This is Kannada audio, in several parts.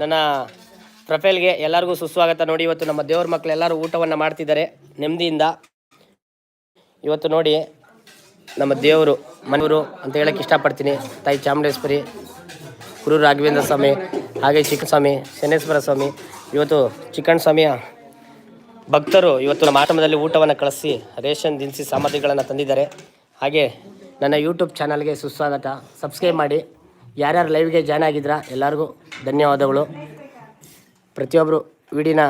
ನನ್ನ ಪ್ರೊಫೈಲ್ಗೆ ಎಲ್ಲರಿಗೂ ಸುಸ್ವಾಗತ. ನೋಡಿ, ಇವತ್ತು ನಮ್ಮ ದೇವ್ರ ಮಕ್ಕಳು ಎಲ್ಲರೂ ಊಟವನ್ನು ಮಾಡ್ತಿದ್ದಾರೆ ನೆಮ್ಮದಿಯಿಂದ. ಇವತ್ತು ನೋಡಿ, ನಮ್ಮ ದೇವರು, ಮನೆಯವರು ಅಂತ ಹೇಳಕ್ಕೆ ಇಷ್ಟಪಡ್ತೀನಿ. ತಾಯಿ ಚಾಮುಂಡೇಶ್ವರಿ, ಗುರು ರಾಘವೇಂದ್ರ ಸ್ವಾಮಿ, ಹಾಗೆ ಚಿಕ್ಕ ಸ್ವಾಮಿ ಶನೇಶ್ವರ ಸ್ವಾಮಿ, ಇವತ್ತು ಚಿಕ್ಕಣ್ಣ ಸ್ವಾಮಿಯ ಭಕ್ತರು ಇವತ್ತು ನಮ್ಮ ಆಟಮದಲ್ಲಿ ಊಟವನ್ನು ಕಳಿಸಿ, ರೇಷನ್ ದಿನಸಿ ಸಾಮಗ್ರಿಗಳನ್ನು ತಂದಿದ್ದಾರೆ. ಹಾಗೆ ನನ್ನ ಯೂಟ್ಯೂಬ್ ಚಾನಲ್ಗೆ ಸುಸ್ವಾಗತ. ಸಬ್ಸ್ಕ್ರೈಬ್ ಮಾಡಿ. ಯಾರ್ಯಾರು ಲೈವ್ಗೆ ಜಾಯ್ನ್ ಆಗಿದ್ರಾ, ಎಲ್ಲರಿಗೂ ಧನ್ಯವಾದಗಳು. ಪ್ರತಿಯೊಬ್ಬರು ವಿಡಿನ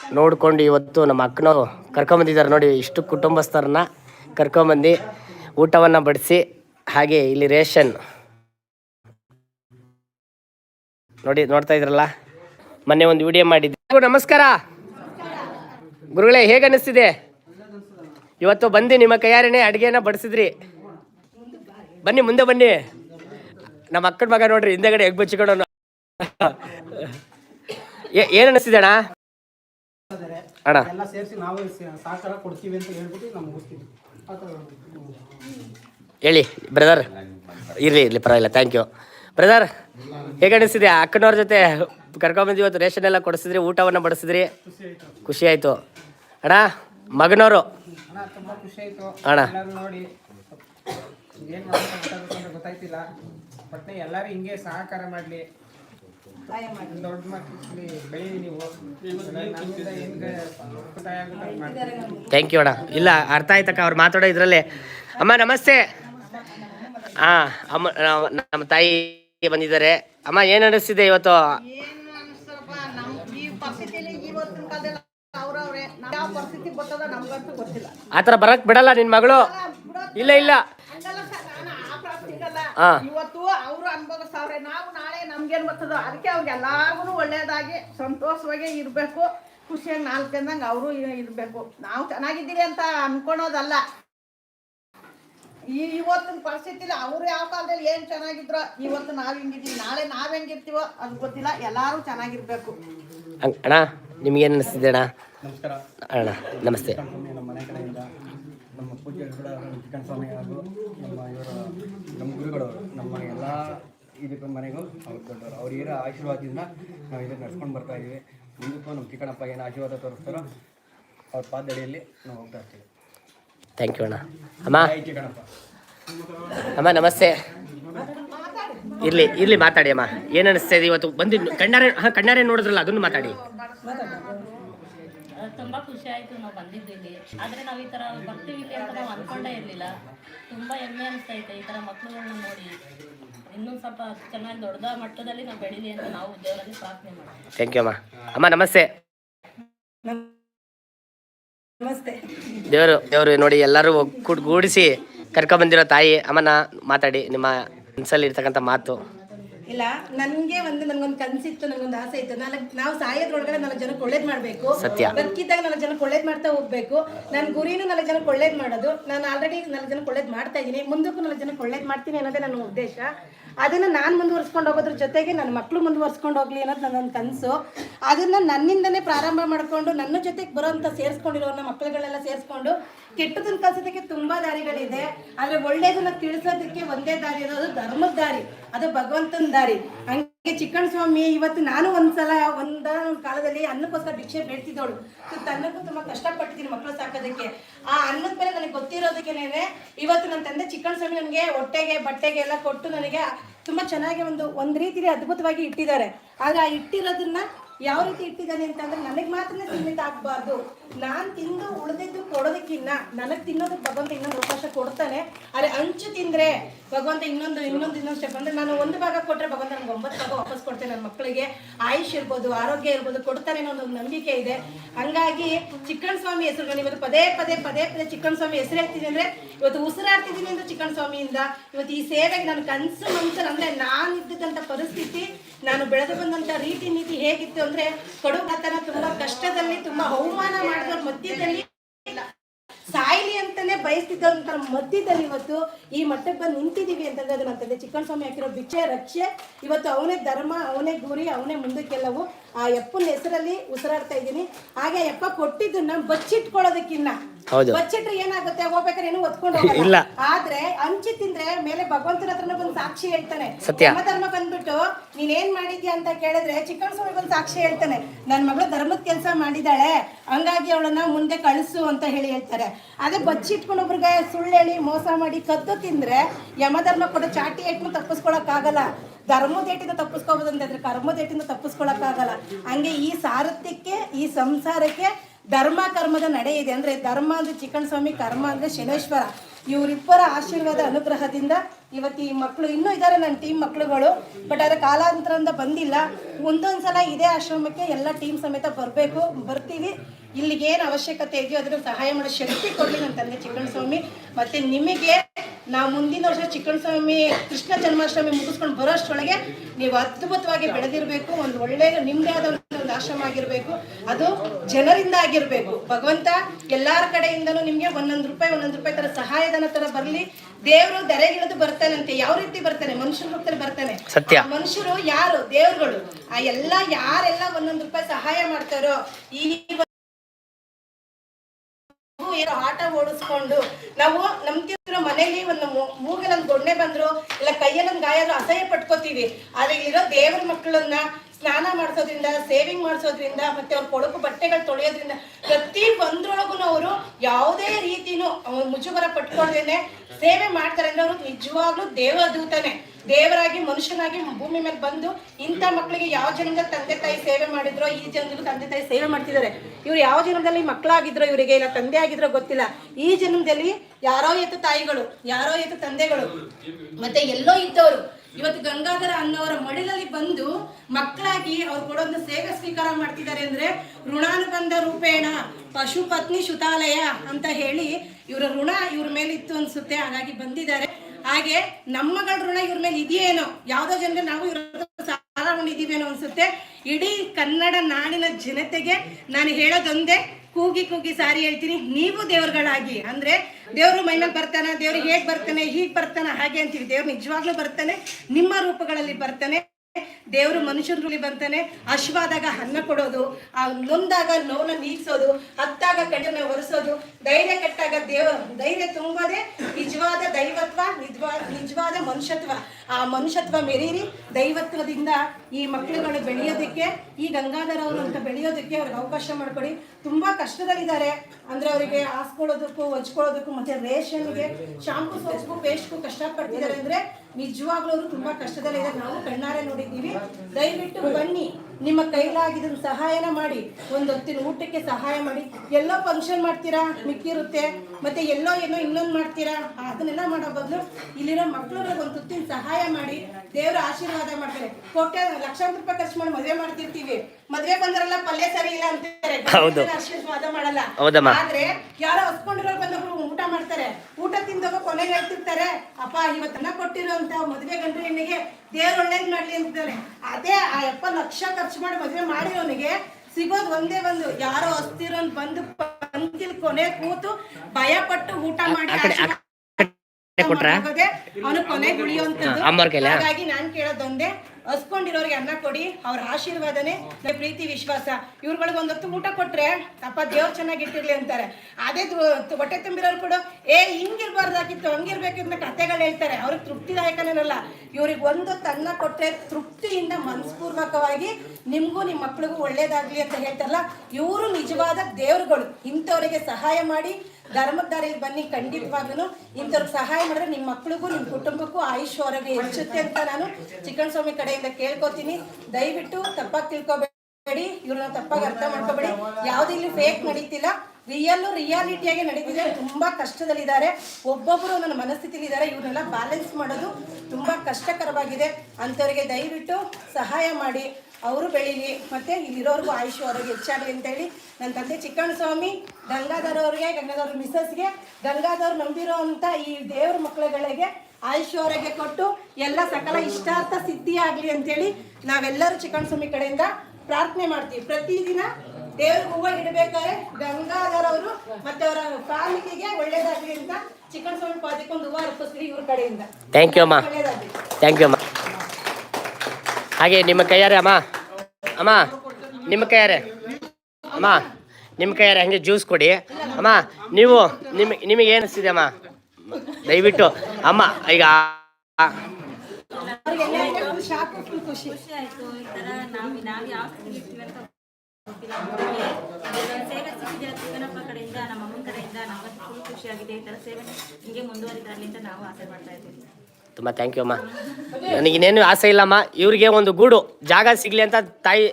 ನೋಡ್ಕೊಂಡು ಇವತ್ತು ನಮ್ಮ ಅಕ್ಕನವರು ಕರ್ಕೊಂಬಂದಿದ್ದಾರೆ ನೋಡಿ, ಇಷ್ಟು ಕುಟುಂಬಸ್ಥರನ್ನ ಕರ್ಕೊಂಬಂದು ಊಟವನ್ನು ಬಡಿಸಿ, ಹಾಗೆ ಇಲ್ಲಿ ರೇಷನ್ ನೋಡಿ, ನೋಡ್ತಾ ಇದ್ರಲ್ಲ? ಮೊನ್ನೆ ಒಂದು ವಿಡಿಯೋ ಮಾಡಿದ್ದೆ. ನಮಸ್ಕಾರ. ಗುರುಗಳೇ, ಹೇಗೆ ಅನ್ನಿಸ್ತಿದೆ ಇವತ್ತು ಬಂದು ನಿಮ್ಮ ಕೈಯಾರೇನೆ ಅಡುಗೆನ ಬಡಿಸಿದ್ರಿ. ಬನ್ನಿ, ಮುಂದೆ ಬನ್ನಿ. ನಮ್ಮ ಅಕ್ಕನ ಮಗ ನೋಡ್ರಿ ಹಿಂದೆಗಡೆ ಎಗ್ ಬಚ್ಚಿಕೊಂಡು ಏನು ಅನಿಸ್ತಿದೆ ಅಣ್ಣ. ಅಣ್ಣ ಎಲ್ಲ ಸೇರಿಸಿ ನಾವು ಸಹಕಾರ ಕೊಡ್ತೀವಿ ಅಂತ ಹೇಳ್ಬಿಟ್ಟು ನಾವು ಮುಗಿಸ್ತೀವಿ. ಹೇಳಿ ಬ್ರದರ್ ಇರ್ಲಿ ಇರ್ಲಿ ಪರವಾಗಿಲ್ಲ ಥ್ಯಾಂಕ್ ಯು ಬ್ರದರ್ ಹೇಗೆ ಅನಿಸ್ತಿದೆ ಅಕ್ಕನವ್ರ ಜೊತೆ ಕರ್ಕೊಂಬಂದು ಇವತ್ತು ರೇಷನ್ ಎಲ್ಲ ಕೊಡಿಸಿದ್ರಿ ಊಟವನ್ನು ಬಡಿಸಿದ್ರಿ. ಖುಷಿ ಆಯಿತು. ಅಣ್ಣ ಮಗನವರು? ಅಣ್ಣ ಖುಷಿ ಎಲ್ಲರೂ ಹಿಂಗೆ ಸಹಕಾರ ಮಾಡಲಿ. ದೊಡ್ಡ ಮಕ್ಕಳು ಬೆಳಿ ನೀವು. ಥ್ಯಾಂಕ್ ಯು ಅಣ್ಣ. ಇಲ್ಲ ಅರ್ಥ ಆಯ್ತಕ್ಕ ಅವ್ರು ಮಾತಾಡೋ ಇದರಲ್ಲೇ. ಅಮ್ಮ ನಮಸ್ತೆ. ಹಾಂ ಅಮ್ಮ ನಮ್ಮ ತಾಯಿ ಬಂದಿದ್ದಾರೆ. ಅಮ್ಮ ಏನು ಅನಿಸ್ತಿದೆ ಇವತ್ತು? ಏನು ಬರಕ್ ಆ ಥರ ಬರಕ್ಕೆ ಬಿಡಲ್ಲ ನಿನ್ನ ಮಗಳು? ಇಲ್ಲ ಇಲ್ಲ ಹಂಗಲ್ಲ ಸರ್ ನಾನು ಆ ಪ್ರಾರ್ಥಿಗಲ್ಲ ಹಾ. ಇವತ್ತು ಅವರು ಅನುಭವಿಸ್ತಾವ್ರೆ ನಾವು ನಾಳೆ ನಮ್ಗೇನ್ ಬರ್ತದ ಅದಕ್ಕೆ ಅವ್ರಿಗೆ ಎಲ್ಲಾರ್ಗು ಒಳ್ಳೇದಾಗಿ ಸಂತೋಷವಾಗಿ ಇರ್ಬೇಕು. ಖುಷಿಯಾಗಿ ನಾಲ್ಕು ಅವರು ಇರ್ಬೇಕು. ನಾವು ಚೆನ್ನಾಗಿದ್ದೀವಿ ಅಂತ ಅನ್ಕೊಳೋದಲ್ಲ. ಈ ಇವತ್ತಿನ ಪರಿಸ್ಥಿತಿಲಿ ಅವ್ರು ಯಾವ ಕಾಲದಲ್ಲಿ ಏನ್ ಚೆನ್ನಾಗಿದ್ರೋ ಇವತ್ತು ನಾವ್ ಹಿಂಗಿದೀವಿ ನಾಳೆ ನಾವ್ ಹೆಂಗಿರ್ತೀವೋ ಅದು ಗೊತ್ತಿಲ್ಲ. ಎಲ್ಲಾರು ಚೆನ್ನಾಗಿರ್ಬೇಕು. ಅಣ್ಣ ನಿಮ್ಗೇನು ಅಣ್ಣ? ನಮಸ್ಕಾರ. ಅಣ್ಣ ನಮಸ್ತೆ. ನಮ್ಮ ಮನೆ ಕಡೆಯಿಂದ ನಮ್ಮ ಪೂಜ್ಯರು ಕೂಡ ಚಿಕನ್ ಸ್ವಾಮಿ ಹಾಗೂ ನಮ್ಮ ಇವರು ನಮ್ಮ ಗುರುಗಳು ನಮ್ಮ ಎಲ್ಲ ಇದಕ್ಕೆ ಮನೆಗೂ ಅವ್ರು ದೊಡ್ಡವರು. ಅವ್ರು ಇರೋ ಆಶೀರ್ವಾದದಿಂದ ನಾವು ಇದನ್ನು ನಡ್ಸ್ಕೊಂಡು ಬರ್ತಾ ಇದ್ದೀವಿ ಮುಂದಕ್ಕೂ ನಮ್ಮ ಚಿಕ್ಕಣ್ಣಪ್ಪ ಏನು ಆಶೀರ್ವಾದ ತೋರಿಸ್ತಾರೋ ಅವ್ರ ಪಾದಡಿಯಲ್ಲಿ ನಾವು ಹೋಗ್ತಾ ಇರ್ತೀವಿ. ಥ್ಯಾಂಕ್ ಯು ಅಣ್ಣ. ಅಮ್ಮ. ಜೈ ಚಿಕ್ಕಣ್ಣಪ್ಪ. ಅಮ್ಮ ನಮಸ್ತೆ. ಇರ್ಲಿ ಇರ್ಲಿ ಮಾತಾಡಿ ಅಮ್ಮ. ಏನು ಅನಿಸ್ತಾ ಇದೆ ಇವತ್ತು? ಬಂದಿದ್ದು ಕಣ್ಣಾರೆ ಹಾಂ ಕಣ್ಣಾರೆ ನೋಡಿದ್ರಲ್ಲ ಅದನ್ನು ಮಾತಾಡಿ. ತುಂಬ ಖುಷಿ ಆಯಿತು ನಾವು ಬಂದಿದ್ದು ಇಲ್ಲಿ ಆದರೆ ನಾವು ಈ ತರ ಬರ್ತೀವಿ ಇಲ್ಲಿ ಅಂತ ನಾವು ಅಂದ್ಕೊಂಡೇ ಇರಲಿಲ್ಲ. ತುಂಬಾ ಹೆಮ್ಮೆ ಅನಿಸ್ತೈತೆ ಈ ತರ ಮಕ್ಕಳುಗಳನ್ನ ನೋಡಿ. ಇನ್ನೂ ಸ್ವಲ್ಪ ಚೆನ್ನಾಗಿ ದೊಡ್ಡ ಮಟ್ಟದಲ್ಲಿ ನಾವು ಬೆಳೀಲಿ ಅಂತ ನಾವು ದೇವರಲ್ಲಿ ಪ್ರಾರ್ಥನೆ ಮಾಡ್ತೀವಿ. ಥ್ಯಾಂಕ್ ಯು ಅಮ್ಮ. ಅಮ್ಮ ನಮಸ್ತೆ. ನಮಸ್ತೆ. ದೇವರು ದೇವರು ನೋಡಿ ಎಲ್ಲರೂ ಕೂಡಿಸಿ ಕರ್ಕೊಂಡ್ ಬಂದಿರೋ ತಾಯಿ ಅಮ್ಮನ ಮಾತಾಡಿ ನಿಮ್ಮ ಮನಸ್ಸಲ್ಲಿ ಇರ್ತಕ್ಕಂಥ ಮಾತು. ಇಲ್ಲ ನನ್ಗೆ ಒಂದು ನನ್ಗೊಂದು ಕನ್ಸಿತ್ತು ನನ್ಗೊಂದು ಆಸೆ ಇತ್ತು. ನಾಲ್ಕು ನಾವು ಸಾಯೋದ್ರೊಳಗಡೆ ನಾಲ್ಕು ಜನಕ್ಕೆ ಒಳ್ಳೇದು ಮಾಡ್ಬೇಕು. ಸತ್ಯ. ಬದುಕಿದ್ದಾಗ ನಾಲ್ಕು ಜನಕ್ಕೆ ಒಳ್ಳೇದು ಮಾಡ್ತಾ ಹೋಗ್ಬೇಕು. ನನ್ನ ಗುರಿನೂ ನಾಲ್ಕು ಜನಕ್ಕೆ ಒಳ್ಳೇದು ಮಾಡೋದು. ನಾನು ಆಲ್ರೆಡಿ ನಾಲ್ಕು ಜನಕ್ಕೆ ಒಳ್ಳೇದು ಮಾಡ್ತಾ ಇದ್ದೀನಿ. ಮುಂದಕ್ಕೂ ನಾಲ್ಕು ಜನಕ್ಕೆ ಒಳ್ಳೇದು ಮಾಡ್ತೀನಿ ಅನ್ನೋದೇ ನನ್ನ ಉದ್ದೇಶ. ಅದನ್ನ ನಾನು ಮುಂದುವರ್ಸ್ಕೊಂಡು ಹೋಗೋದ್ರ ಜೊತೆಗೆ ನನ್ನ ಮಕ್ಕಳು ಮುಂದುವರ್ಸ್ಕೊಂಡು ಹೋಗ್ಲಿ ಅನ್ನೋದು ನನ್ನೊಂದು ಕನಸು. ಅದನ್ನ ನನ್ನಿಂದನೇ ಪ್ರಾರಂಭ ಮಾಡಿಕೊಂಡು ನನ್ನ ಜೊತೆಗೆ ಬರೋಂಥ ಸೇರಿಸ್ಕೊಂಡಿರೋನ ಮಕ್ಕಳುಗಳೆಲ್ಲ ಸೇರಿಸ್ಕೊಂಡು ಕೆಟ್ಟದನ್ನ ಕಲ್ಸೋದಕ್ಕೆ ತುಂಬಾ ದಾರಿಗಳಿದೆ. ಆದರೆ ಒಳ್ಳೇದನ್ನ ತಿಳಿಸೋದಕ್ಕೆ ಒಂದೇ ದಾರಿ ಇರೋದು ಧರ್ಮದ ದಾರಿ. ಅದು ಭಗವಂತನ ದಾರಿ. ಹಂಗೆ ಚಿಕ್ಕಣ್ಣ ಸ್ವಾಮಿ ಇವತ್ತು ನಾನು ಒಂದ್ಸಲ ಒಂದ ಕಾಲದಲ್ಲಿ ಅನ್ನಕ್ಕೋಸ್ಕರ ಭಿಕ್ಷೆ ಬೇಡ್ತಿದ್ದವಳು. ತನ್ನಕ್ಕೂ ತುಂಬಾ ಕಷ್ಟಪಟ್ಟಿದ್ದೀನಿ ಮಕ್ಕಳು ಸಾಕೋದಕ್ಕೆ. ಆ ಅನ್ನದ ಮೇಲೆ ನನಗೆ ಗೊತ್ತಿರೋದಕ್ಕೇನೆ, ಇವತ್ತು ನನ್ನ ತಂದೆ ಚಿಕ್ಕಣ್ಣ ಸ್ವಾಮಿ ನನಗೆ ಹೊಟ್ಟೆಗೆ, ಬಟ್ಟೆಗೆ ಎಲ್ಲ ಕೊಟ್ಟು ನನಗೆ ತುಂಬಾ ಚೆನ್ನಾಗಿ ಒಂದು, ಒಂದ್ ರೀತಿಲಿ ಅದ್ಭುತವಾಗಿ ಇಟ್ಟಿದ್ದಾರೆ. ಆದ್ರೆ ಆ ಇಟ್ಟಿರೋದನ್ನ ಯಾವ ರೀತಿ ಇಟ್ಟಿದ್ದಾನೆ ಅಂತಂದ್ರೆ ನನಗೆ ಮಾತ್ರ ಸೀಮಿತ ಆಗಬಾರ್ದು. ನಾನು ತಿಂದು ಉಳಿದಿದ್ದು ಕೊಡೋದಕ್ಕಿನ್ನ ನನಗೆ ತಿನ್ನೋದು ಭಗವಂತ ಇನ್ನೊಂದು ಅವಕಾಶ ಕೊಡ್ತಾನೆ. ಆದರೆ ಹಂಚು ತಿಂದ್ರೆ ಭಗವಂತ ಇನ್ನೊಂದು ಇನ್ನೊಂದು ಇನ್ನೊಂದು ಸ್ಟೆಪ್ ಅಂದ್ರೆ ನಾನು ಒಂದು ಭಾಗ ಕೊಟ್ಟರೆ ಭಗವಂತ ನನಗೆ ಒಂಬತ್ತು ಭಾಗ ವಾಪಸ್ ಕೊಡ್ತೇನೆ ನನ್ನ ಮಕ್ಕಳಿಗೆ. ಆಯುಷ್ ಇರ್ಬೋದು, ಆರೋಗ್ಯ ಇರ್ಬೋದು, ಕೊಡ್ತಾನೆ ಅನ್ನೋ ಒಂದು ನಂಬಿಕೆ ಇದೆ. ಹಂಗಾಗಿ ಚಿಕ್ಕನ್ ಸ್ವಾಮಿ ಹೆಸರು ನಾನು ಇವತ್ತು ಪದೇ ಪದೇ ಪದೇ ಪದೇ ಚಿಕ್ಕನ್ ಸ್ವಾಮಿ ಹೆಸರು ಹೇಳ್ತೀನಿ ಅಂದ್ರೆ ಇವತ್ತು ಉಸಿರಾಡ್ತಿದ್ದೀನಿ ಅಂದ್ರೆ ಚಿಕ್ಕನ್ ಸ್ವಾಮಿಯಿಂದ ಇವತ್ತು ಈ ಸೇವೆಗೆ ನನ್ನ ಕನಸು ಮನ್ಸು ಅಂದ್ರೆ ನಾನು ಇದ್ದಿದ್ದಂಥ ಪರಿಸ್ಥಿತಿ, ನಾನು ಬೆಳೆದು ಬಂದಂಥ ರೀತಿ ನೀತಿ ಹೇಗಿತ್ತು ಅಂದ್ರೆ ಮಾತನ ತುಂಬಾ ಕಷ್ಟದಲ್ಲಿ, ತುಂಬಾ ಅವಮಾನ ಮಾಡಿದವ್ರ ಮಧ್ಯದಲ್ಲಿ ಸಾಯಿಲಿ ಅಂತಾನೆ ಬಯಸ್ತಿದ್ದಂತ ಮಧ್ಯದಲ್ಲಿ ಇವತ್ತು ಈ ಮಟ್ಟಕ್ಕೆ ಬಂದು ನಿಂತಿದ್ದೀವಿ ಅಂತಂದ್ರೆ ಅದು ನನ್ನ ಚಿಕ್ಕನ್ ಸ್ವಾಮಿ ಹಾಕಿರೋ ಭಿಕ್ಷೆ, ರಕ್ಷೆ. ಇವತ್ತು ಅವನೇ ಧರ್ಮ, ಅವನೇ ಗುರಿ, ಅವನೇ ಮುಂದಕ್ಕೆಲ್ಲವು ಆ ಯಪ್ಪನ ಹೆಸರಲ್ಲಿ ಉಸಿರಾಡ್ತಾ ಇದ್ದೀನಿ. ಹಾಗೆ ಯಪ್ಪ ಕೊಟ್ಟಿದ್ದನ್ನ ಬಚ್ಚಿಟ್ಕೊಳ್ಳೋದಕ್ಕಿನ್ನ ಹೌದು. ಬಚ್ಚಿಟ್ರೆ ಏನಾಗುತ್ತೆ? ಹೋಗ್ಬೇಕಾದ್ರೆ ಏನು ಒತ್ಕೊಂಡು ಇಲ್ಲ. ಹೋಗಲ್ಲ ಆದ್ರೆ ಹಂಚಿ ತಿಂದ್ರೆ ಮೇಲೆ ಭಗವಂತನ ಹತ್ರನೂ ಬಂದ್ ಸಾಕ್ಷಿ ಹೇಳ್ತಾನೆ. ಸತ್ಯ. ನಮ್ಮ ಧರ್ಮ ಬಂದ್ಬಿಟ್ಟು ನೀನ್ ಏನ್ ಮಾಡಿದ್ಯಾ ಅಂತ ಕೇಳಿದ್ರೆ ಚಿಕ್ಕ ಸ್ವಾಮಿ ಒಂದು ಸಾಕ್ಷಿ ಹೇಳ್ತಾನೆ. ನನ್ ಮಗಳು ಧರ್ಮದ ಕೆಲಸ ಮಾಡಿದಾಳೆ. ಹಂಗಾಗಿ ಅವಳನ್ನ ಮುಂದೆ ಕಳಿಸು ಅಂತ ಹೇಳಿ ಹೇಳ್ತಾರೆ. ಅದೇ ಬಚ್ಚಿಟ್ಕೊಂಡು ಒಬ್ರಿಗೆ ಸುಳ್ಳು ಹೇಳಿ ಮೋಸ ಮಾಡಿ ಕದ್ದು ತಿಂದ್ರೆ ಯಮಧರ್ಮ ಕೂಡ ಚಾಟಿ ಏಟ್ನು ತಪ್ಪಿಸ್ಕೊಳಕ್ ಆಗಲ್ಲ ಧರ್ಮದ ಏಟಿಂದ ತಪ್ಪಿಸ್ಕೋಬೋದು ಅಂತಂದ್ರೆ ಕರ್ಮದ ಏಟಿಂದ ತಪ್ಪಿಸ್ಕೊಳಕ್ ಆಗಲ್ಲ ಹಂಗೆ ಈ ಸಾರಥ್ಯಕ್ಕೆ ಈ ಸಂಸಾರಕ್ಕೆ ಧರ್ಮ ಕರ್ಮದ ನಡೆ ಇದೆ ಅಂದ್ರೆ ಧರ್ಮ ಅಂದ್ರೆ ಚಿಕ್ಕಣ್ಣ ಸ್ವಾಮಿ ಕರ್ಮ ಅಂದ್ರೆ ಶನೇಶ್ವರ. ಇವರಿಬ್ಬರ ಆಶೀರ್ವಾದ ಅನುಗ್ರಹದಿಂದ ಇವತ್ತು ಈ ಮಕ್ಕಳು ಇನ್ನೂ ಇದ್ದಾರೆ ನನ್ನ ಟೀಮ್ ಮಕ್ಕಳುಗಳು ಬಟ್ ಅದರ ಕಾಲಾಂತರದಿಂದ ಬಂದಿಲ್ಲ. ಮುಂದೊಂದ್ಸಲ ಇದೇ ಆಶ್ರಮಕ್ಕೆ ಎಲ್ಲ ಟೀಮ್ ಸಮೇತ ಬರಬೇಕು, ಬರ್ತೀವಿ. ಇಲ್ಲಿಗೆ ಏನು ಅವಶ್ಯಕತೆ ಇದೆಯೋ ಅದನ್ನು ಸಹಾಯ ಮಾಡೋ ಶಕ್ತಿ ಕೊಡಲಿ ನನ್ನ ತಂದೆ ಚಿಕ್ಕಣ್ಣ ಸ್ವಾಮಿ ಮತ್ತೆ ನಿಮಗೆ ನಾವು ಮುಂದಿನ ವರ್ಷ ಚಿಕ್ಕಣ್ಣ ಸ್ವಾಮಿ ಕೃಷ್ಣ ಜನ್ಮಾಷ್ಟಮಿ ಮುಗಿಸ್ಕೊಂಡು ಬರೋಷ್ಟೊಳಗೆ ನೀವು ಅದ್ಭುತವಾಗಿ ಬೆಳೆದಿರಬೇಕು. ಒಂದು ಒಳ್ಳೆಯ ನಿಮ್ಮದೇ ಆದ ಆಗಿರಬೇಕು ಅದು ಜನರಿಂದ ಆಗಿರಬೇಕು. ಭಗವಂತ ಎಲ್ಲಾರ ಕಡೆಯಿಂದನೂ ನಿಮಗೆ ಒಂದೊಂದು ರೂಪಾಯಿ ಒಂದೊಂದು ರೂಪಾಯಿ ತರ ಸಹಾಯಧನ ತರ ಬರಲಿ. ದೇವರು ದರೆಗಿಳಿದು ಬರ್ತಾನಂತೆ. ಯಾವ ರೀತಿ ಬರ್ತಾನೆ? ಮನುಷ್ಯರ ರೂಪದಲ್ಲಿ ಬರ್ತಾನೆ. ಮನುಷ್ಯರು ಯಾರು? ದೇವರುಗಳು. ಆ ಎಲ್ಲ ಯಾರೆಲ್ಲ ಒಂದೊಂದು ರೂಪಾಯಿ ಸಹಾಯ ಮಾಡ್ತಾರೋ ಈ ಏನೋ ಆಟ ಓಡಿಸ್ಕೊಂಡು ನಾವು ನಂಬ್ತಿರೋ ಮನೇಲಿ ಒಂದು ಮೂಗಿನ ಮೂಗಲ್ಲಿ ಒಂದು ಗೊಣ್ಣೆ ಬಂದ್ರು ಇಲ್ಲ ಕೈಯಲ್ಲಿ ಒಂದು ಗಾಯ ಅಸಹ್ಯ ಪಟ್ಕೋತೀವಿ. ಆದ್ರೆ ಇಲ್ಲಿರೋ ದೇವ್ರ ಮಕ್ಕಳನ್ನ ಸ್ನಾನ ಮಾಡಿಸೋದ್ರಿಂದ ಸೇವಿಂಗ್ ಮಾಡಿಸೋದ್ರಿಂದ, ಮತ್ತೆ ಅವ್ರ ಕೊಳಕು ಬಟ್ಟೆಗಳು ತೊಳೆಯೋದ್ರಿಂದ ಪ್ರತಿ ಒಂದ್ರೊಳಗೂ ಅವರು ಯಾವುದೇ ರೀತಿನೂ ಮುಜುಗರ ಪಟ್ಕೊಳ್ದೇನೆ ಸೇವೆ ಮಾಡ್ತಾರೆ ಅಂದ್ರೆ ಅವರು ನಿಜವಾಗ್ಲೂ ದೇವದೂತನೇ. ದೇವರಾಗಿ, ಮನುಷ್ಯನಾಗಿ ಭೂಮಿ ಮೇಲೆ ಬಂದು ಇಂಥ ಮಕ್ಕಳಿಗೆ ಯಾವ ಜನ್ಮದ ತಂದೆ ತಾಯಿ ಸೇವೆ ಮಾಡಿದ್ರೋ, ಈ ಜನ್ಮದಲ್ಲಿ ತಂದೆ ತಾಯಿ ಸೇವೆ ಮಾಡ್ತಿದ್ದಾರೆ. ಇವ್ರು ಯಾವ ಜನ್ಮದಲ್ಲಿ ಮಕ್ಕಳಾಗಿದ್ರೋ, ಇವರಿಗೆ ಇಲ್ಲ, ತಂದೆ ಆಗಿದ್ರೋ ಗೊತ್ತಿಲ್ಲ. ಈ ಜನ್ಮದಲ್ಲಿ ಯಾರೋ ಎತ್ತು ತಾಯಿಗಳು, ಯಾರೋ ಎತ್ತು ತಂದೆಗಳು, ಮತ್ತೆ ಎಲ್ಲೋ ಇದ್ದವರು, ಇವತ್ತು ಗಂಗಾಧರ ಅನ್ನೋರ ಮಡಿಲಲ್ಲಿ ಬಂದು ಮಕ್ಕಳಾಗಿ ಅವ್ರು ಕೊಡೋದನ್ನ ಸೇವೆ ಸ್ವೀಕಾರ ಮಾಡ್ತಿದ್ದಾರೆ ಅಂದ್ರೆ ಋಣಾನುಬಂಧ ರೂಪೇಣ, ಪಶು ಪತ್ನಿ ಶುತಾಲಯ ಅಂತ ಹೇಳಿ ಇವರ ಋಣ ಇವ್ರ ಮೇಲೆ ಇತ್ತು ಅನ್ಸುತ್ತೆ. ಹಾಗಾಗಿ ಬಂದಿದ್ದಾರೆ. ಹಾಗೆ ನಮ್ಮಗಳ ಋಣ ಇವ್ರ ಮೇಲೆ ಇದೆಯೇನೋ ಯಾವುದೋ ಜನರು ನಾವು ಇವ್ರ ಸಾಲ ಮಾಡಿದೀವೇನೋ ಅನ್ಸುತ್ತೆ. ಇಡೀ ಕನ್ನಡ ನಾಡಿನ ಜನತೆಗೆ ನಾನು ಹೇಳೋದೊಂದೇ, ಕೂಗಿ ಕೂಗಿ ಸಾರಿ ಹೇಳ್ತೀನಿ. ನೀವು ದೇವ್ರುಗಳಾಗಿ, ಅಂದ್ರೆ ದೇವ್ರು ಮೈನಲ್ಲಿ ಬರ್ತಾನೆ ದೇವ್ರಿಗೆ ಹೇಗೆ ಬರ್ತಾನೆ, ಹೀಗೆ ಬರ್ತಾನೆ, ಹಾಗೆ ಅಂತೀವಿ. ದೇವ್ರು ನಿಜವಾಗ್ಲೂ ಬರ್ತಾನೆ, ನಿಮ್ಮ ರೂಪಗಳಲ್ಲಿ ಬರ್ತಾನೆ. ದೇವರು ಮನುಷ್ಯರಲ್ಲಿ ಬರ್ತಾನೆ ಅಶ್ವಾದಾಗ ಅನ್ನ ಕೊಡೋದು, ಆ ನೊಂದಾಗ ನೋವನ್ನ ನೀಗಿಸೋದು ಹತ್ತಾಗ ಕಣ್ಣನ್ನ ಒರೆಸೋದು, ಧೈರ್ಯ ಕಟ್ಟಾಗ ದೇವ, ಧೈರ್ಯ ತುಂಬೋದೇ ನಿಜವಾದ ದೈವತ್ವ ನಿಜವಾದ ನಿಜವಾದ ಮನುಷ್ಯತ್ವ. ಆ ಮನುಷ್ಯತ್ವ ಮೆರೀರಿ ದೈವತ್ವದಿಂದ ಈ ಮಕ್ಕಳುಗಳು ಬೆಳೆಯೋದಕ್ಕೆ, ಈ ಗಂಗಾಧರ ಅವರು ಅಂತ ಬೆಳೆಯೋದಕ್ಕೆ ಅವ್ರಿಗೆ ಅವಕಾಶ ಮಾಡ್ಕೊಡಿ. ತುಂಬಾ ಕಷ್ಟದಲ್ಲಿದ್ದಾರೆ. ಅಂದ್ರೆ ಅವರಿಗೆ ಹಾಸ್ಕೊಳ್ಳೋದಕ್ಕೂ, ಹಚ್ಕೊಳ್ಳೋದಕ್ಕೂ, ಮತ್ತೆ ರೇಷನ್ಗೆ, ಶಾಂಪು, ಸೋಪ್ಗೂ, ಪೇಸ್ಟ್ಗೂ ಕಷ್ಟಪಡ್ತಿದ್ದಾರೆ ಅಂದ್ರೆ ನಿಜವಾಗ್ಲೂ ಅವರು ತುಂಬಾ ಕಷ್ಟದಲ್ಲಿದ್ದಾರೆ. ನಾವು ಕಣ್ಣಾರೆ ನೋಡಿದ್ದೀವಿ. ದಯವಿಟ್ಟು ಬನ್ನಿ, ನಿಮ್ಮ ಕೈಲಾಗಿದ್ದನ್ನು ಸಹಾಯನ ಮಾಡಿ. ಒಂದು ಹೊತ್ತಿನ ಊಟಕ್ಕೆ ಸಹಾಯ ಮಾಡಿ. ಎಲ್ಲೋ ಫಂಕ್ಷನ್ ಮಾಡ್ತೀರಾ? ಮಿಕ್ಕಿರುತ್ತೆ. ಮತ್ತೆ ಎಲ್ಲೋ ಏನೋ ಇನ್ನೊಂದು ಮಾಡ್ತೀರಾ? ಅದನ್ನೆಲ್ಲ ಮಾಡೋ ಬದಲು ಇಲ್ಲಿರೋ ಮಕ್ಕಳಿಗೆ ಒಂದು ತುತ್ತಿನ ಸಹಾಯ ಮಾಡಿ ದೇವರ ಆಶೀರ್ವಾದ ಮಾಡ್ತಾರೆ. ಕೋಟ್ಯ ಲಕ್ಷಾಂತರ ರೂಪಾಯಿ ಖರ್ಚು ಮಾಡಿ ಮದುವೆ ಮಾಡ್ತಿರ್ತೀವಿ. ಮದುವೆ ಬಂದ್ರಲ್ಲ ಪಲ್ಯ ಸರಿ ಇಲ್ಲ ಅಂತಾರೆ. ಆಶೀರ್ವಾದ ಮಾಡಲ್ಲ. ಆದ್ರೆ ಯಾರೋ ಹಸ್ಕೊಂಡಿರೋ ಬಂದವರು ಊಟ ಮಾಡ್ತಾರೆ. ಊಟ ತಿಂದಾಗ ಕೊನೆಗೆ ಹೇಳ್ತಿರ್ತಾರೆ ಅಪ್ಪ ಇವತ್ತನ್ನ ಕೊಟ್ಟಿರೋಂತ ಮದುವೆ ಗಂಡು ಹೆಣ್ಣಿಗೆ ದೇವ್ರ ಒಳ್ಳೇದ್ ಮಾಡ್ಲಿ ಅಂತಾರೆ ಅದೇ ಆ ಅಪ್ಪ ಲಕ್ಷ ಖರ್ಚು ಮಾಡಿ ಮದುವೆ ಮಾಡಿರೋನಿಗೆ ಸಿಗೋದು ಒಂದೇ ಒಂದು ಯಾರೋ ಹಸ್ತಿರೋನ್ ಬಂದು ಪಂಕ್ತಿಲ್ ಕೊನೆ ಕೂತು ಭಯ ಪಟ್ಟು ಊಟ ಮಾಡಿ? ಅವನು ಕೊನೆಗೆ ಉಳಿಯುವಂತದ್ದು? ಹಾಗಾಗಿ ನಾನ್ ಕೇಳೋದೊಂದೇ ಹಸ್ಕೊಂಡಿರೋರಿಗೆ ಅನ್ನ ಕೊಡಿ, ಅವ್ರ ಆಶೀರ್ವಾದನೆ ಪ್ರೀತಿ, ವಿಶ್ವಾಸ. ಇವ್ರುಗಳಿಗೆ ಒಂದೊತ್ತು ಊಟ ಕೊಟ್ರೆ ಅಪ್ಪ ದೇವ್ರು ಚೆನ್ನಾಗಿಟ್ಟಿರ್ಲಿ ಅಂತಾರೆ. ಅದೇ ಹೊಟ್ಟೆ ತುಂಬಿರೋರು ಕೂಡ, ಏ ಹಿಂಗಿರ್ಬಾರ್ದಾಗಿತ್ತು ಹಂಗಿರ್ಬೇಕಿದ್ನ ಕಥೆಗಳು ಹೇಳ್ತಾರೆ. ಅವ್ರಿಗೆ ತೃಪ್ತಿದಾಯಕನೇನಲ್ಲ. ಇವ್ರಿಗೆ ಒಂದೊತ್ತು ಅನ್ನ ಕೊಟ್ರೆ ತೃಪ್ತಿಯಿಂದ ಮನಸ್ಪೂರ್ವಕವಾಗಿ ನಿಮಗೂ ನಿಮ್ಮ ಮಕ್ಳಿಗೂ ಒಳ್ಳೇದಾಗ್ಲಿ ಅಂತ ಹೇಳ್ತಾರಲ್ಲ, ಇವರು ನಿಜವಾದ ದೇವ್ರುಗಳು. ಇಂಥವರಿಗೆ ಸಹಾಯ ಮಾಡಿ ಧರ್ಮದ ಬನ್ನಿ ಖಂಡಿತವಾಗ್ಲೂ ಇಂಥವ್ರಿಗೆ ಸಹಾಯ ಮಾಡಿದ್ರೆ ನಿಮ್ಮ ಮಕ್ಳಿಗೂ ನಿಮ್ಮ ಕುಟುಂಬಕ್ಕೂ ಆಯುಷ್ ಹೊರಗೆ ಹೆಚ್ಚುತ್ತೆ ಅಂತ ನಾನು ಚಿಕ್ಕನ್ ಸ್ವಾಮಿ ಕಡೆಯಿಂದ ಕೇಳ್ಕೊತೀನಿ. ದಯವಿಟ್ಟು ತಪ್ಪಾಗಿ ತಿಳ್ಕೊಬೇಡಿ, ಇವ್ರನ್ನ ತಪ್ಪಾಗಿ ಅರ್ಥ ಮಾಡ್ಕೋಬೇಡಿ. ಯಾವ್ದು ಇಲ್ಲಿ ಫೇಕ್ ನಡೀತಿಲ್ಲ. ರಿಯಲ್ಲು ರಿಯಾಲಿಟಿಯಾಗಿ ನಡೀತಿದೆ. ತುಂಬಾ ಕಷ್ಟದಲ್ಲಿದ್ದಾರೆ. ಒಬ್ಬೊಬ್ಬರು ನನ್ನ ಮನಸ್ಥಿತಿಲಿ ಇದ್ದಾರೆ ಇವ್ರನ್ನೆಲ್ಲ ಬ್ಯಾಲೆನ್ಸ್ ಮಾಡೋದು ತುಂಬಾ ಕಷ್ಟಕರವಾಗಿದೆ. ಅಂಥವ್ರಿಗೆ ದಯವಿಟ್ಟು ಸಹಾಯ ಮಾಡಿ. ಅವರು ಬೆಳೀಲಿ. ಮತ್ತೆ ಇಲ್ಲಿರೋರ್ಗೂ ಆಯುಷ್ ಅವ್ರಿಗೆ ಹೆಚ್ಚಾಗಲಿ ಅಂತೇಳಿ ನನ್ನ ತಂದೆ ಚಿಕ್ಕಣ್ಣ ಸ್ವಾಮಿ ಗಂಗಾಧರ್ ಅವ್ರಿಗೆ ಗಂಗಾಧರ್ ಮಿಸಸ್ಗೆ ಗಂಗಾಧರ್ ನಂಬಿರೋ ಅಂತ ಈ ದೇವ್ರ ಮಕ್ಕಳುಗಳಿಗೆ ಆಯುಷ್ ಅವರಿಗೆ ಕೊಟ್ಟು ಎಲ್ಲ ಸಕಲ ಇಷ್ಟಾರ್ಥ ಸಿದ್ಧಿ ಆಗಲಿ ಅಂತೇಳಿ ನಾವೆಲ್ಲರೂ ಚಿಕ್ಕಣ್ಣ ಸ್ವಾಮಿ ಕಡೆಯಿಂದ ಪ್ರಾರ್ಥನೆ ಮಾಡ್ತೀವಿ. ಪ್ರತಿದಿನ ದೇವ್ರಿಗೆ ಹೂವು ಇಡಬೇಕಾದ್ರೆ ಗಂಗಾಧರ್ ಅವರು ಮತ್ತೆ ಅವರ ಫ್ಯಾಮಿಲಿಗೆ ಒಳ್ಳೇದಾಗ್ಲಿ ಅಂತ ಚಿಕ್ಕಣ್ಣ ಸ್ವಾಮಿ ಪಾದಕ್ಕೆ ಒಂದು ಹೂವು ಅರ್ಪಿಸ್ತೀವಿ ಇವ್ರ ಕಡೆಯಿಂದ. ಥ್ಯಾಂಕ್ ಯು ಅಮ್ಮ. ಥ್ಯಾಂಕ್ ಯು ಅಮ್ಮ. ಹಾಗೆ ನಿಮ್ಮ ಕೈಯಾರೆ ಅಮ್ಮ. ಅಮ್ಮ, ನಿಮ್ಮ ಕೈಯಾರೆ. ಅಮ್ಮ, ನಿಮ್ಮ ಕೈಯಾರೆ ಹಂಗೆ ಜ್ಯೂಸ್ ಕೊಡಿ. ಅಮ್ಮ, ನೀವು ನಿಮ್, ನಿಮಗೆ ಏನಿಸ್ತಿದೆ ಅಮ್ಮ? ದಯವಿಟ್ಟು, ಅಮ್ಮ, ಈಗ ನಾವು ನಾವು ಕಡೆಯಿಂದ, ನಮ್ಮ ಅಮ್ಮನ ಕಡೆಯಿಂದ ನಮಗೆ ಫುಲ್ ಖುಷಿಯಾಗಿದೆ. ಈ ಥರ ಸೇವೆ ಹಿಂಗೆ ಮುಂದುವರಿತಾರಲಿ ಅಂತ ನಾವು ಆಸೆ ಮಾಡ್ತಾ ಇದ್ದೀವಿ. ತುಂಬ ಥ್ಯಾಂಕ್ ಯು ಅಮ್ಮ. ನನಗಿನ್ನೇನು ಆಸೆ ಇಲ್ಲಮ್ಮ ಇವ್ರಿಗೆ ಒಂದು ಗೂಡು ಜಾಗ ಸಿಗಲಿ ಅಂತ ತಾಯಿ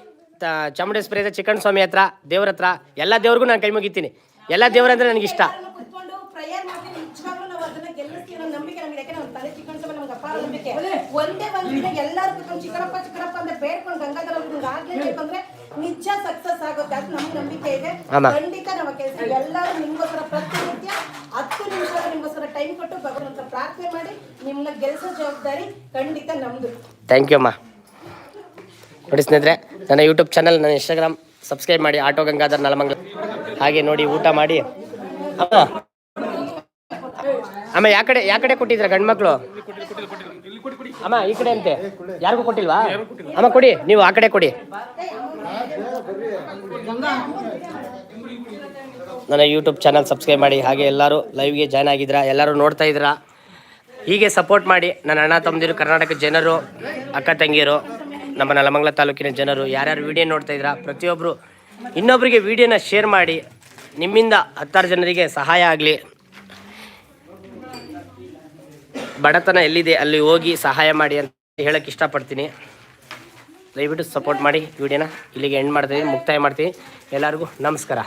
ಚಾಮುಂಡೇಶ್ವರಿ ಚಿಕ್ಕಣ್ಣ ಸ್ವಾಮಿ ಹತ್ರ ದೇವ್ರ ಹತ್ರ ಎಲ್ಲ ದೇವ್ರಿಗೂ ನಾನು ಕೈ ಮುಗಿತೀನಿ. ಎಲ್ಲ ದೇವ್ರಂದ್ರೆ ನನಗೆ ನಂಬಿಕೆ ಒಂದೇ ಒಂದ್ ದಿನ ಎಲ್ಲರೂ ಕುತ್ಕೊಂಡು ಚಿಕ್ಕನಪ್ಪ ಚಿಕ್ಕನಪ್ಪ ಅಂತ ಬೇಡ್ಕೊಂಡು ಗಂಗಾಧರ ಅವ್ರಿಗೆ ಆಗ್ಲೇಬೇಕು ಅಂದ್ರೆ ನಿಜ ಸಕ್ಸಸ್ ಆಗುತ್ತೆ. ಅದು ನಮ್ಗೆ ನಂಬಿಕೆ ಇದೆ. ಖಂಡಿತ ನಮ್ಮ ಕೆಲಸ ಎಲ್ಲರೂ ನಿಮ್ಗೋಸ್ಕರ ನಿಮ್ಗೋಸ್ಕರ ಟೈಮ್ ಕೊಟ್ಟು ಭಗವಂತ ಪ್ರಾರ್ಥನೆ ಮಾಡಿ ನಿಮ್ಮನ್ನ ಗೆಲ್ಸೋ ಜವಾಬ್ದಾರಿ ಖಂಡಿತ ನಮ್ದು. ಥ್ಯಾಂಕ್ ಯು ಅಮ್ಮ. ನೋಡಿ ಸ್ನೇಹಿತರೆ, ನನ್ನ ಯೂಟ್ಯೂಬ್ ಚಾನಲ್ ನನ್ನ ಇನ್ಸ್ಟಾಗ್ರಾಮ್ ಸಬ್ಸ್ಕ್ರೈಬ್ ಮಾಡಿ, ಆಟೋ ಗಂಗಾಧರ್ ನಲಮಂಗಲ. ಹಾಗೆ ನೋಡಿ ಊಟ ಮಾಡಿ. ಅಮ್ಮ ಅಮ್ಮ ಯಾ ಕಡೆ ಯಾ ಕಡೆ ಕೊಟ್ಟಿದ್ರ ಗಂಡ್ಮಕ್ಳು ಅಮ್ಮ, ಈ ಕಡೆ ಅಂತೆ. ಯಾರಿಗೂ ಕೊಟ್ಟಿಲ್ವಾ? ಅಮ್ಮ, ಕೊಡಿ, ನೀವು ಆ ಕಡೆ ಕೊಡಿ. ನನ್ನ ಯೂಟ್ಯೂಬ್ ಚಾನಲ್ ಸಬ್ಸ್ಕ್ರೈಬ್ ಮಾಡಿ, ಹಾಗೆ ಎಲ್ಲರೂ ಲೈವ್ಗೆ ಜಾಯ್ನ್ ಆಗಿದ್ರ ಎಲ್ಲರೂ ನೋಡ್ತಾ ಇದ್ದೀರಾ, ಹೀಗೆ ಸಪೋರ್ಟ್ ಮಾಡಿ ನನ್ನ ಅಣ್ಣ ತಮ್ಮದಿರು, ಕರ್ನಾಟಕ ಜನರು, ಅಕ್ಕ ತಂಗಿಯರು, ನಮ್ಮ ನಲಮಂಗಲ ತಾಲೂಕಿನ ಜನರು, ಯಾರ್ಯಾರು ವಿಡಿಯೋ ನೋಡ್ತಾ ಇದ್ದೀರಾ ಪ್ರತಿಯೊಬ್ಬರು ಇನ್ನೊಬ್ಬರಿಗೆ ವಿಡಿಯೋನ ಶೇರ್ ಮಾಡಿ, ನಿಮ್ಮಿಂದ ಹತ್ತಾರು ಜನರಿಗೆ ಸಹಾಯ ಆಗಲಿ. ಬಡತನ ಎಲ್ಲಿದೆ ಅಲ್ಲಿ ಹೋಗಿ ಸಹಾಯ ಮಾಡಿ ಅಂತ ಹೇಳಕ್ಕೆ ಇಷ್ಟಪಡ್ತೀನಿ. ದಯವಿಟ್ಟು ಸಪೋರ್ಟ್ ಮಾಡಿ ವಿಡಿಯೋನ. ಇಲ್ಲಿಗೆ ಎಂಡ್ ಮಾಡ್ತೀನಿ, ಮುಕ್ತಾಯ ಮಾಡ್ತೀನಿ. ಎಲ್ಲರಿಗೂ ನಮಸ್ಕಾರ.